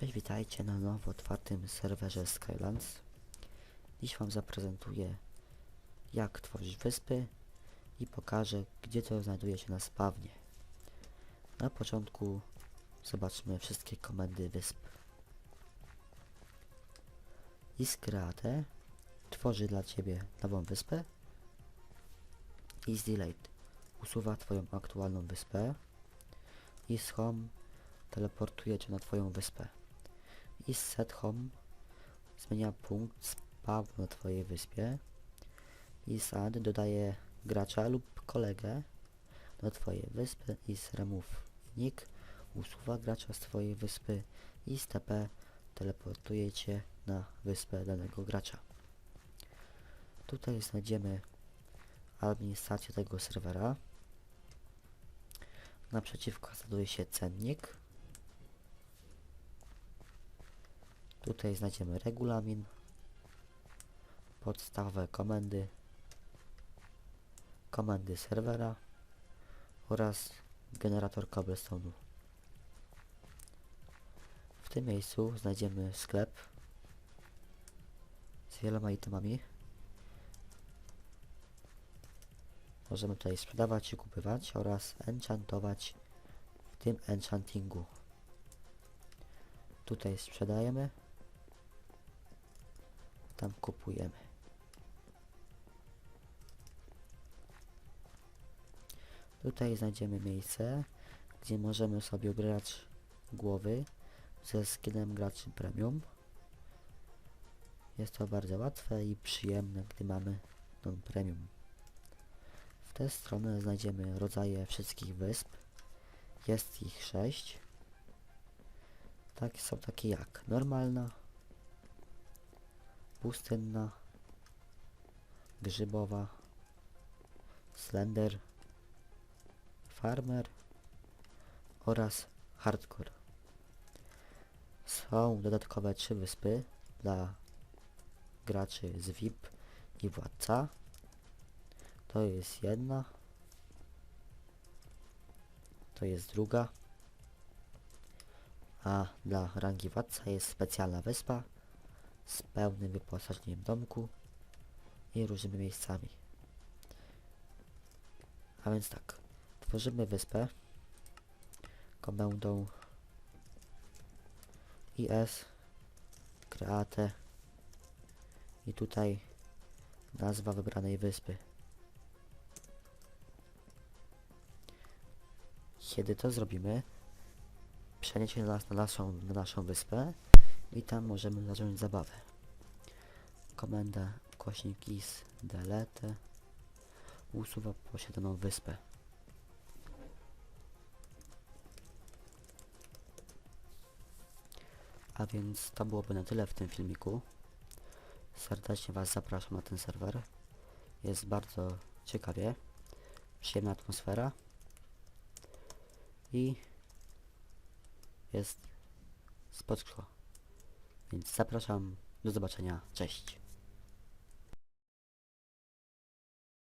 Cześć, witajcie na nowo otwartym serwerze Skylands. Dziś Wam zaprezentuję jak tworzyć wyspy i pokażę gdzie to znajduje się na spawnie. Na początku zobaczmy wszystkie komendy wysp. Iscreate tworzy dla Ciebie nową wyspę. EasyLate usuwa Twoją aktualną wyspę. IsHome teleportuje Cię na Twoją wyspę. I set home zmienia punkt spawn na Twojej wyspie. I sad dodaje gracza lub kolegę do Twojej wyspy. I remove nick usuwa gracza z Twojej wyspy. I TP teleportuje Cię na wyspę danego gracza. Tutaj znajdziemy administrację tego serwera. Naprzeciwko znajduje się cennik. Tutaj znajdziemy regulamin, podstawowe komendy, komendy serwera oraz generator cobblestone'u. W tym miejscu znajdziemy sklep z wieloma itemami. Możemy tutaj sprzedawać i kupywać oraz enchantować w tym enchantingu. Tutaj sprzedajemy tam kupujemy. Tutaj znajdziemy miejsce, gdzie możemy sobie grać głowy ze skinem graczy premium. Jest to bardzo łatwe i przyjemne, gdy mamy tą premium. W tę stronę znajdziemy rodzaje wszystkich wysp. Jest ich 6. Tak, są takie jak normalna, pustynna, grzybowa, slender, farmer oraz hardcore. Są dodatkowe trzy wyspy dla graczy z VIP i władca. To jest jedna. To jest druga. A dla rangi władca jest specjalna wyspa z pełnym wyposażeniem domku i różnymi miejscami. A więc tak, tworzymy wyspę komendą is create i tutaj nazwa wybranej wyspy. Kiedy to zrobimy, przeniesie nas na naszą, na naszą wyspę i tam możemy zacząć zabawę. Komenda kośnik is delete usuwa posiadaną wyspę. A więc to byłoby na tyle w tym filmiku. Serdecznie Was zapraszam na ten serwer. Jest bardzo ciekawie. Przyjemna atmosfera. I jest spoczko. Więc zapraszam. Do zobaczenia. Cześć.